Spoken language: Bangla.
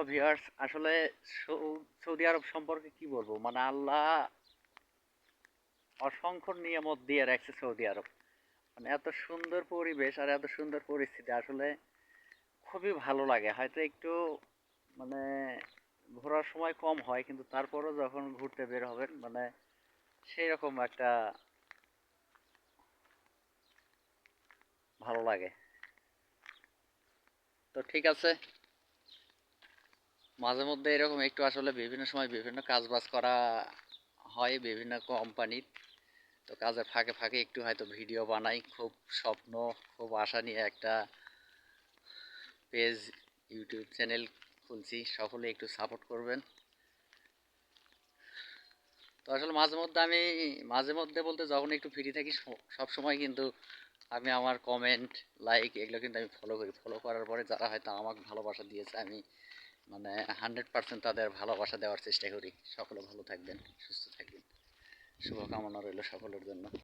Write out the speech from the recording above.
হ্যালো ভিউয়ার্স আসলে সৌদি আরব সম্পর্কে কি বলব? মানে আল্লাহ অসংখ্য নিয়ামত দিয়ে রাখছে সৌদি আরব। মানে এত সুন্দর পরিবেশ আর এত সুন্দর পরিস্থিতি আসলে খুবই ভালো লাগে। হয়তো একটু মানে ঘোরার সময় কম হয়, কিন্তু তারপরও যখন ঘুরতে বের হবেন মানে সেই রকম একটা ভালো লাগে। তো ঠিক আছে। মাঝে মধ্যে এরকম একটু আসলে বিভিন্ন সময় বিভিন্ন কাজ বাজ করা হয় বিভিন্ন কোম্পানির তো কাজের ফাঁকে ফাঁকে একটু হয়তো ভিডিও বানাই। খুব স্বপ্ন, খুব আশা নিয়ে একটা পেজ ইউটিউব চ্যানেল খুলছি। সকলে একটু সাপোর্ট করবেন। তো আসলে মাঝে মধ্যে আমি, মাঝে মধ্যে বলতে যখন একটু ফ্রি থাকি সব সময় কিন্তু আমি আমার কমেন্ট লাইক এগুলো কিন্তু আমি ফলো করি। ফলো করার পরে যারা হয়তো আমাকে ভালোবাসা দিয়েছে, আমি মানে হান্ড্রেড পার্সেন্ট তাদের ভালোবাসা দেওয়ার চেষ্টা করি। সকলে ভালো থাকবেন, সুস্থ থাকবেন। শুভকামনা রইল সকলের জন্য।